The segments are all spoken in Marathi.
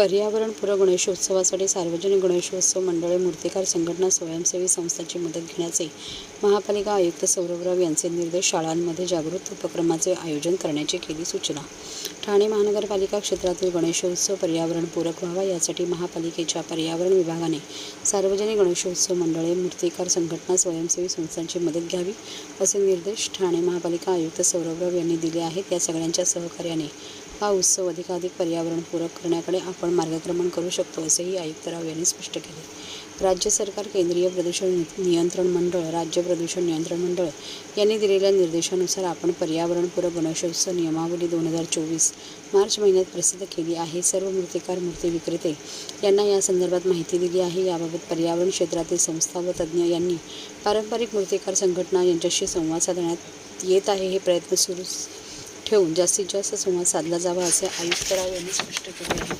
पर्यावरणपूरक गणेशोत्सवासाठी सार्वजनिक गणेशोत्सव मंडळे मूर्तिकार संघटना स्वयंसेवी संस्थांची मदत घेण्याचे महापालिका आयुक्त सौरभराव यांचे निर्देश शाळांमध्ये जागृत उपक्रमाचे आयोजन करण्याची केली सूचना. ठाणे महानगरपालिका क्षेत्रातील गणेशोत्सव पर्यावरणपूरक व्हावा यासाठी महापालिकेच्या पर्यावरण विभागाने सार्वजनिक गणेशोत्सव मंडळे मूर्तिकार संघटना स्वयंसेवी संस्थांची मदत घ्यावी असे निर्देश ठाणे महापालिका आयुक्त सौरभराव यांनी दिले आहेत. या सगळ्यांच्या सहकार्याने हा उत्सव अधिकाधिक पर्यावरणपूरक करण्याकडे आपण मार्गक्रमण करू शकतो असेही आयुक्त राव यांनी स्पष्ट केले. राज्य सरकार केंद्रीय प्रदूषण नियंत्रण मंडळ राज्य प्रदूषण नियंत्रण मंडळ यांनी दिलेल्या निर्देशानुसार आपण पर्यावरणपूरक गणेशोत्सव नियमावली दोन हजार चोवीस मार्च महिन्यात प्रसिद्ध केली आहे. सर्व मूर्तिकार मूर्ती विक्रेते यांना या संदर्भात माहिती दिली आहे. याबाबत पर्यावरण क्षेत्रातील संस्था व तज्ज्ञ यांनी पारंपरिक मूर्तिकार संघटना यांच्याशी संवाद साधण्यात येत आहे हे प्रयत्न सुरू ठेवून जास्तीत जास्त संवाद साधला जावा असे आयुक्तराव यांनी स्पष्ट केले आहे.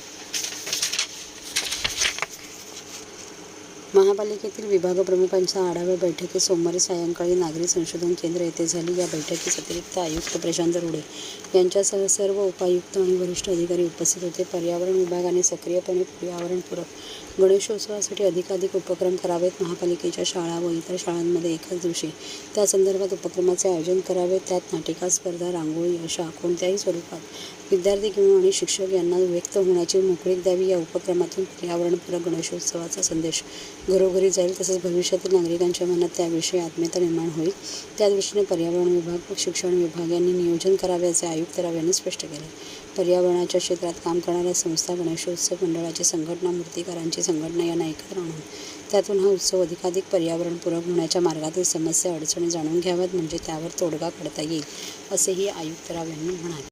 महापालिकेतील विभागप्रमुखांच्या आढावा बैठकीत सोमवारी सायंकाळी नागरी संशोधन केंद्र येथे झाली. या बैठकीस अतिरिक्त आयुक्त प्रशांत रुडे यांच्यासह सर्व उपायुक्त आणि वरिष्ठ अधिकारी उपस्थित होते. पर्यावरण विभागाने सक्रियपणे पर्यावरणपूरक गणेशोत्सवासाठी अधिकाधिक उपक्रम करावेत. महापालिकेच्या शाळा व इतर शाळांमध्ये एकाच दिवशी त्या संदर्भात उपक्रमाचे आयोजन करावे त्यात नाटिका स्पर्धा रांगोळी अशा कोणत्याही स्वरूपात विद्यार्थी किंवा आणि शिक्षक यांना व्यक्त होण्याची मोकळीक द्यावी. या उपक्रमातून पर्यावरणपूरक गणेशोत्सवाचा संदेश घरोघरी जाईल तसेच भविष्यातील नागरिकांच्या मनात त्याविषयी आत्मीयता निर्माण होईल. त्या दृष्टीने पर्यावरण विभाग शिक्षण विभाग यांनी नियोजन करावे असे आयुक्तराव यांनी स्पष्ट केले. पर्यावरणाच्या क्षेत्रात काम करणाऱ्या संस्था गणेशोत्सव मंडळाची संघटना मूर्तिकारांची संघटना यांना एकत्र आणून त्यातून हा उत्सव अधिकाधिक पर्यावरणपूरक होण्याच्या मार्गातील समस्या अडचणी जाणून घ्याव्यात म्हणजे त्यावर तोडगा काढता येईल असेही आयुक्तराव यांनी म्हणाले.